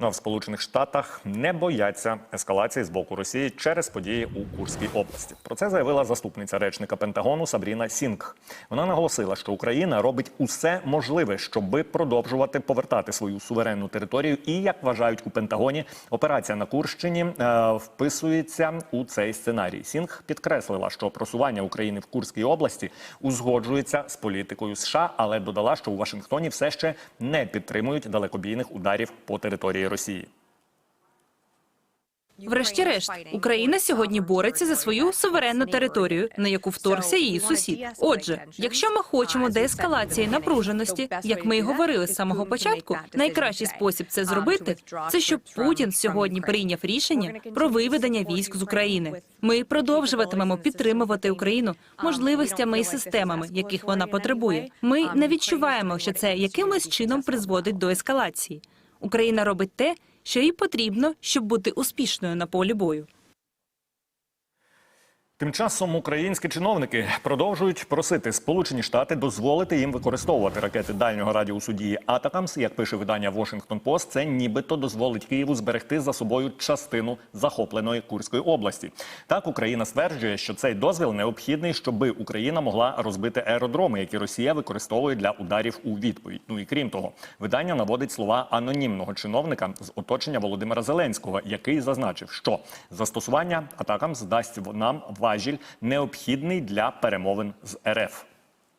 Ну а в Сполучених Штатах не бояться ескалації з боку Росії через події у Курській області. Про це заявила заступниця речника Пентагону Сабріна Сінг. Вона наголосила, що Україна робить усе можливе, щоби продовжувати повертати свою суверенну територію. І як вважають у Пентагоні, операція на Курщині е, вписується у цей сценарій. Сінг підкреслила, що просування України в Курській області узгоджується з політикою США, але додала, що у Вашингтоні все ще не підтримують далекобійних ударів по території Росії. Врешті-решт, Україна сьогодні бореться за свою суверенну територію, на яку вторгся її сусід. Отже, якщо ми хочемо деескалації напруженості, як ми і говорили з самого початку, найкращий спосіб це зробити це щоб Путін сьогодні прийняв рішення про виведення військ з України. Ми продовжуватимемо підтримувати Україну можливостями і системами, яких вона потребує. Ми не відчуваємо, що це якимось чином призводить до ескалації. Україна робить те, що їй потрібно, щоб бути успішною на полі бою. Тим часом українські чиновники продовжують просити Сполучені Штати дозволити їм використовувати ракети дальнього радіусу дії Атакамс. Як пише видання Washington Post, це нібито дозволить Києву зберегти за собою частину захопленої Курської області. Так Україна стверджує, що цей дозвіл необхідний, щоби Україна могла розбити аеродроми, які Росія використовує для ударів у відповідь. Ну і крім того, видання наводить слова анонімного чиновника з оточення Володимира Зеленського, який зазначив, що застосування атакам здасть нам важіль необхідний для перемовин з РФ.